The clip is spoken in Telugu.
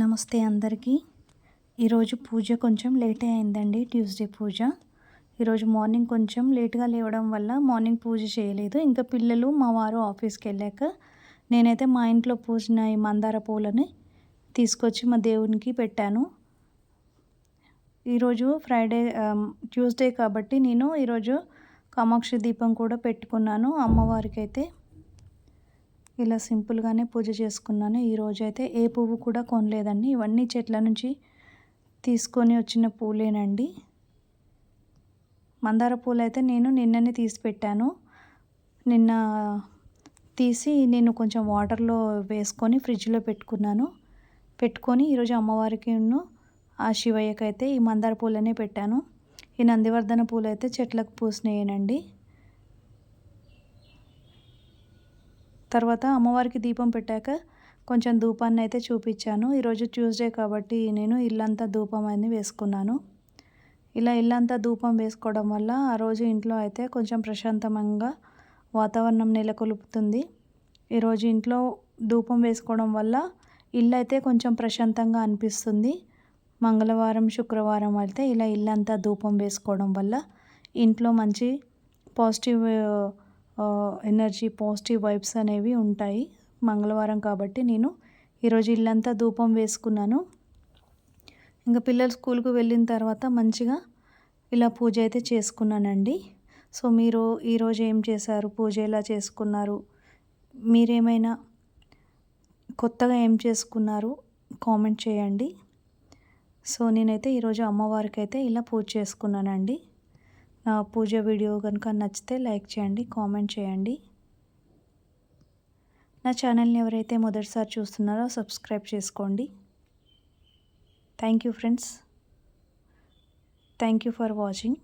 నమస్తే అందరికీ. ఈరోజు పూజ కొంచెం లేటే అయిందండి ట్యూస్డే పూజ. ఈరోజు మార్నింగ్ కొంచెం లేట్గా లేవడం వల్ల మార్నింగ్ పూజ చేయలేదు. ఇంకా పిల్లలు మా వారు ఆఫీస్కి వెళ్ళాక నేనైతే మా ఇంట్లో పూసిన ఈ మందార పూలని తీసుకొచ్చి మా దేవునికి పెట్టాను. ఈరోజు ఫ్రైడే ట్యూస్డే కాబట్టి నేను ఈరోజు కామాక్షి దీపం కూడా పెట్టుకున్నాను. అమ్మవారికి అయితే ఇలా సింపుల్గానే పూజ చేసుకున్నాను. ఈరోజు అయితే ఏ పువ్వు కూడా కొనలేదండి. ఇవన్నీ చెట్ల నుంచి తీసుకొని వచ్చిన పూలేనండి. మందార పూలు అయితే నేను నిన్ననే తీసి పెట్టాను. నిన్న తీసి నేను కొంచెం వాటర్లో వేసుకొని ఫ్రిడ్జ్లో పెట్టుకున్నాను. పెట్టుకొని ఈరోజు అమ్మవారికి ఆ శివయ్యకైతే ఈ మందార పూలనే పెట్టాను. ఈ నందివర్ధన పూలు అయితే చెట్లకు పూసినాయనండి. తర్వాత అమ్మవారికి దీపం పెట్టాక కొంచెం ధూపాన్ని అయితే చూపించాను ఈరోజు ట్యూస్డే కాబట్టి నేను ఇల్లంతా ధూపం అనేది వేసుకున్నాను. ఇలా ఇల్లంతా ధూపం వేసుకోవడం వల్ల ఆ రోజు ఇంట్లో అయితే కొంచెం ప్రశాంతంగా వాతావరణం నెలకొల్పుతుంది. ఈరోజు ఇంట్లో ధూపం వేసుకోవడం వల్ల ఇల్లు అయితే కొంచెం ప్రశాంతంగా అనిపిస్తుంది. మంగళవారం శుక్రవారం అయితే ఇలా ఇల్లంతా ధూపం వేసుకోవడం వల్ల ఇంట్లో మంచి పాజిటివ్ ఎనర్జీ పాజిటివ్ వైబ్స్ అనేవి ఉంటాయి. మంగళవారం కాబట్టి నేను ఈరోజు ఇల్లంతా ధూపం వేసుకున్నాను. ఇంకా పిల్లలు స్కూల్కి వెళ్ళిన తర్వాత మంచిగా ఇలా పూజ అయితే చేసుకున్నానండి. సో మీరు ఈరోజు ఏం చేశారు? పూజ ఎలా చేసుకున్నారు? మీరేమైనా కొత్తగా ఏం చేసుకున్నారు? కామెంట్ చేయండి. సో నేనైతే ఈరోజు అమ్మవారికి అయితే ఇలా పూజ చేసుకున్నానండి. నా పూజ వీడియో కనుక నచ్చితే లైక్ చేయండి కామెంట్ చేయండి. నా ఛానల్ని ఎవరైతే మొదటిసారి చూస్తున్నారో సబ్స్క్రైబ్ చేసుకోండి. Thank you friends thank you for watching